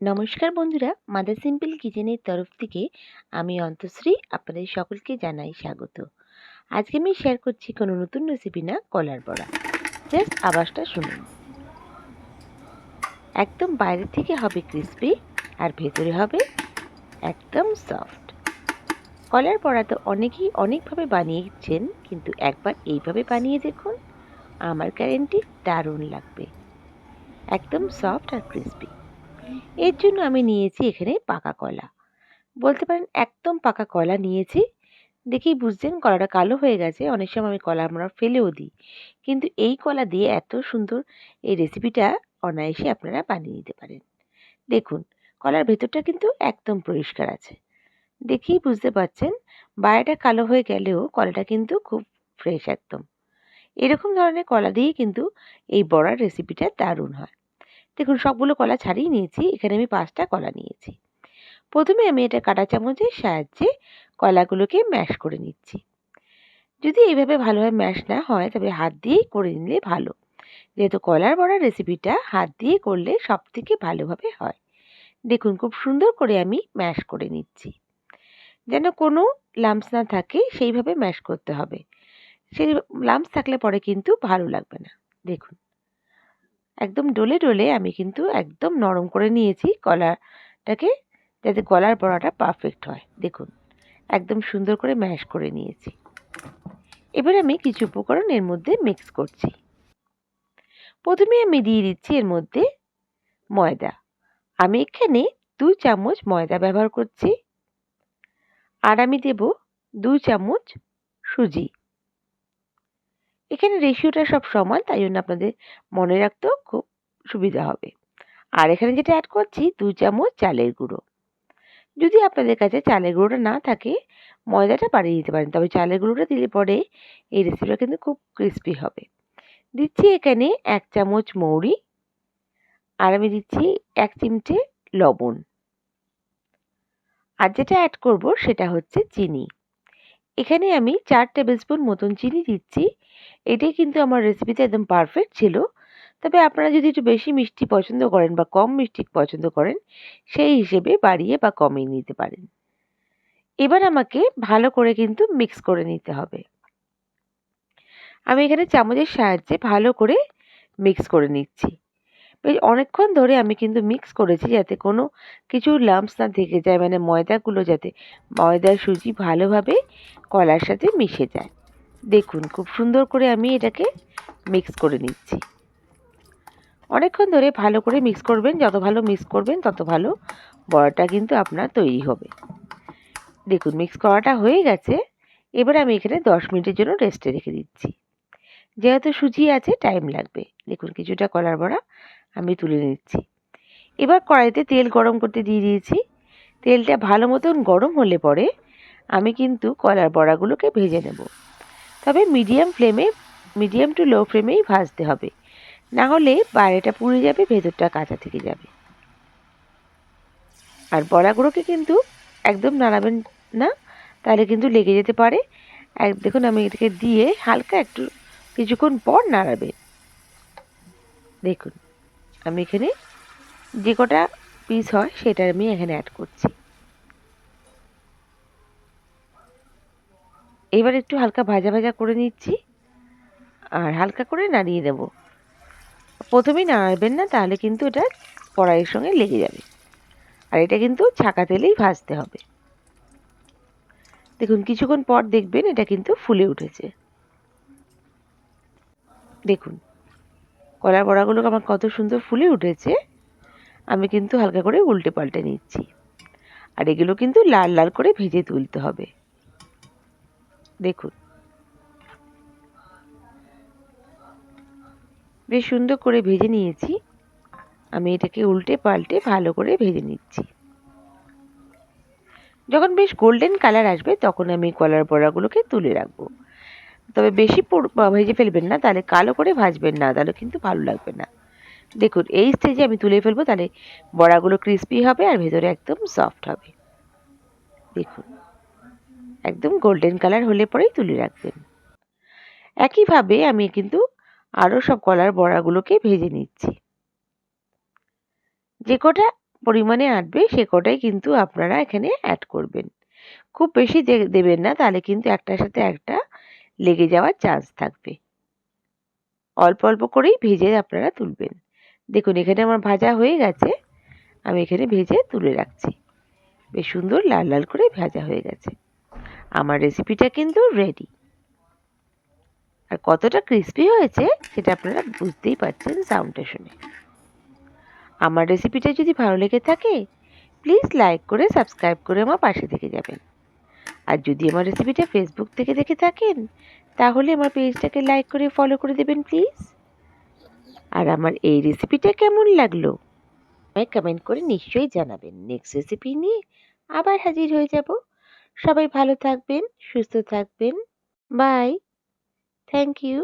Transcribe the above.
নমস্কার বন্ধুরা, mother simple কিচেনের তরফ থেকে আমি অন্তশ্রী আপনাদের সকলকে জানাই স্বাগত। আজকে আমি শেয়ার করছি কোনো নতুন রেসিপি না কলার বড়া। জাস্ট আওয়াজটা শুনুন। একদম বাইরে থেকে হবে ক্রিস্পি আর ভেতরে হবে একদম সফট কলার বড়া তো অনেকেই অনেকভাবে বানিয়েছেন, কিন্তু একবার এইভাবে বানিয়ে দেখুন, আমার গ্যারেন্টি দারুণ লাগবে। একদম সফট আর ক্রিস্পি এর জন্য আমি নিয়েছি এখানে পাকা কলা বলতে পারেন একদম পাকা কলা নিয়েছি। দেখেই বুঝছেন কলাটা কালো হয়ে গেছে, অনেক সময় আমি কলা আমরা ফেলেও দিই। কিন্তু এই কলা দিয়ে এত সুন্দর এই রেসিপিটা অনায়াসে আপনারা বানিয়ে নিতে পারেন। দেখুন কলার ভেতরটা কিন্তু একদম পরিষ্কার আছে। দেখেই বুঝতে পারছেন বাইরেটা কালো হয়ে গেলেও কলাটা কিন্তু খুব ফ্রেশ একদম। এরকম ধরনের কলা দিয়েই কিন্তু এই বড়ার রেসিপিটা দারুণ হয়। দেখুন, সবগুলো কলা ছাড়িয়ে নিয়েছি। এখানে আমি পাঁচটা কলা নিয়েছি। প্রথমে আমি এটা কাটা চামচের সাহায্যে কলাগুলোকে ম্যাশ করে নিচ্ছি। যদি এইভাবে ভালোভাবে ম্যাশ না হয়, তবে হাত দিয়েই করে নিলে ভালো। যেহেতু কলার বড়ার রেসিপিটা হাত দিয়ে করলে সব থেকে ভালোভাবে হয়। দেখুন, খুব সুন্দর করে আমি ম্যাশ করে নিচ্ছি। যেন কোনো লাম্পস না থাকে, সেইভাবে ম্যাশ করতে হবে। সেই লাম্পস থাকলে পরে কিন্তু ভালো লাগবে না। দেখুন। একদম ডলে ডলে আমি কিন্তু একদম নরম করে নিয়েছি কলাটাকে যাতে গলার বড়াটা পারফেক্ট হয়। দেখুন, একদম সুন্দর করে ম্যাশ করে নিয়েছি। এবার আমি কিছু উপকরণ এর মধ্যে মিক্স করছি। প্রথমে আমি দিয়ে দিচ্ছি এর মধ্যে ময়দা। আমি এখানে দুই চামচ ময়দা ব্যবহার করছি। আর আমি দেব দুই চামচ সুজি। এখানে রেশিওটা সব সমান, তাই জন্য আপনাদের মনে রাখতেও খুব সুবিধা হবে। আর এখানে যেটা অ্যাড করছি দু চামচ চালের গুঁড়ো। যদি আপনাদের কাছে চালের গুঁড়োটা না থাকে, ময়দাটা বাড়িয়ে দিতে পারেন, তবে চালের গুঁড়োটা দিলে পরে এই রেসিপিটা কিন্তু খুব ক্রিস্পি হবে। দিচ্ছি এখানে এক চামচ মৌরি, আর আমি দিচ্ছি এক চিমটে লবণ। আর যেটা অ্যাড করব, সেটা হচ্ছে চিনি। এখানে আমি চার টেবিল স্পুন মতন চিনি দিচ্ছি। এটাই কিন্তু আমার রেসিপিতে একদম পারফেক্ট ছিল। তবে আপনারা যদি একটু বেশি মিষ্টি পছন্দ করেন বা কম মিষ্টি পছন্দ করেন, সেই হিসেবে বাড়িয়ে বা কমিয়ে নিতে পারেন। এবার আমাকে ভালো করে কিন্তু মিক্স করে নিতে হবে। আমি এখানে চামচের সাহায্যে ভালো করে মিক্স করে নিচ্ছি। বেশ অনেকক্ষণ ধরে আমি কিন্তু মিক্স করেছি যাতে কোনো কিছু লাম্পস না থেকে যায় মানে ময়দাগুলো যাতে ময়দা সুজি ভালোভাবে কলার সাথে মিশে যায়। দেখুন, খুব সুন্দর করে আমি এটাকে মিক্স করে নিচ্ছি। অনেকক্ষণ ধরে ভালো করে মিক্স করবেন, যত ভালো মিক্স করবেন, তত ভালো বড়াটা কিন্তু আপনার তৈরি হবে। দেখুন মিক্স করাটা হয়ে গেছে। এবার আমি এখানে দশ মিনিটের জন্য রেস্টে রেখে দিচ্ছি। যেহেতু সুজি আছে টাইম লাগবে। দেখুন, কিছুটা কলার বড়া আমি তুলে নিচ্ছি। এবার কড়াইতে তেল গরম করতে দিয়ে দিয়েছি। তেলটা ভালো মতন গরম হলে পরে আমি কিন্তু কলার বড়াগুলোকে ভেজে নেব। তবে মিডিয়াম ফ্লেমে, মিডিয়াম টু লো ফ্লেমেই ভাজতে হবে। না হলে বাইরেটা পুড়ে যাবে, ভেতরটা কাঁচা থেকে যাবে। আর বড়াগুলোকে কিন্তু একদম নাড়াবেন না, তাহলে কিন্তু লেগে যেতে পারে। এক, দেখুন আমি এটাকে দিয়ে হালকা একটু কিছুক্ষণ পর নাড়াবে। দেখুন। আমি এখানে যে কটা পিস হয় সেটা আমি এখানে অ্যাড করছি। এবার একটু হালকা ভাজা ভাজা করে নিচ্ছি আর হালকা করে নাড়িয়ে দেব। প্রথমেই নাড়াবেন না, তাহলে কিন্তু এটা কড়াইয়ের সঙ্গে লেগে যাবে। আর এটা কিন্তু ছাকা তেলেই ভাজতে হবে। দেখুন, কিছুক্ষণ পর দেখবেন এটা কিন্তু ফুলে উঠেছে। দেখুন কলার বড়াগুলো আমার কত সুন্দর ফুলে উঠেছে, আমি কিন্তু হালকা করে উল্টে পাল্টে নিচ্ছি। আর এগুলো কিন্তু লাল লাল করে ভেজে তুলতে হবে। দেখুন। বেশ সুন্দর করে ভেজে নিয়েছি। আমি এটাকে উল্টে পাল্টে ভালো করে ভেজে নিচ্ছি। যখন বেশ গোল্ডেন কালার আসবে, তখন আমি কলার বড়াগুলোকে তুলে রাখব। তবে বেশি ভেজে ফেলবেন না, তাহলে কালো করে ভাজবেন না, তাহলে কিন্তু ভালো লাগবে না। দেখুন, এই স্টেজে আমি তুলে ফেলব, তাহলে বড়াগুলো ক্রিস্পি হবে আর ভেতরে একদম সফট হবে। দেখুন, একদম গোল্ডেন কালার হলে পরেই তুলে রাখবেন। একইভাবে আমি কিন্তু আরও সব কলার বড়াগুলোকে ভেজে নিচ্ছি। যে কটা পরিমাণে আঁটবে, সে কটাই কিন্তু আপনারা এখানে অ্যাড করবেন। খুব বেশি দেবেন না, তাহলে কিন্তু একটার সাথে একটা লেগে যাওয়ার চান্স থাকবে। অল্প অল্প করেই ভেজে আপনারা তুলবেন। দেখুন, এখানে আমার ভাজা হয়ে গেছে। আমি এখানে ভেজে তুলে রাখছি। বেশ সুন্দর লাল লাল করে ভাজা হয়ে গেছে। আমার রেসিপিটা কিন্তু রেডি আর কতটা ক্রিস্পি হয়েছে, সেটা আপনারা বুঝতেই পারছেন সাউন্ডটা শুনে। আমার রেসিপিটা যদি ভালো লেগে থাকে প্লিজ লাইক করে সাবস্ক্রাইব করে আমার পাশে থেকে যাবেন। আর যদি আমার রেসিপিটা ফেসবুক থেকে দেখে থাকেন, তাহলে আমার পেজটাকে লাইক করে ফলো করে দেবেন প্লিজ আর আমার এই রেসিপিটা কেমন লাগল? আমায় কমেন্ট করে নিশ্চয়ই জানাবেন। নেক্সট রেসিপি নিয়ে আবার হাজির হয়ে যাব। সবাই ভালো থাকবেন, সুস্থ থাকবেন। Bye thank you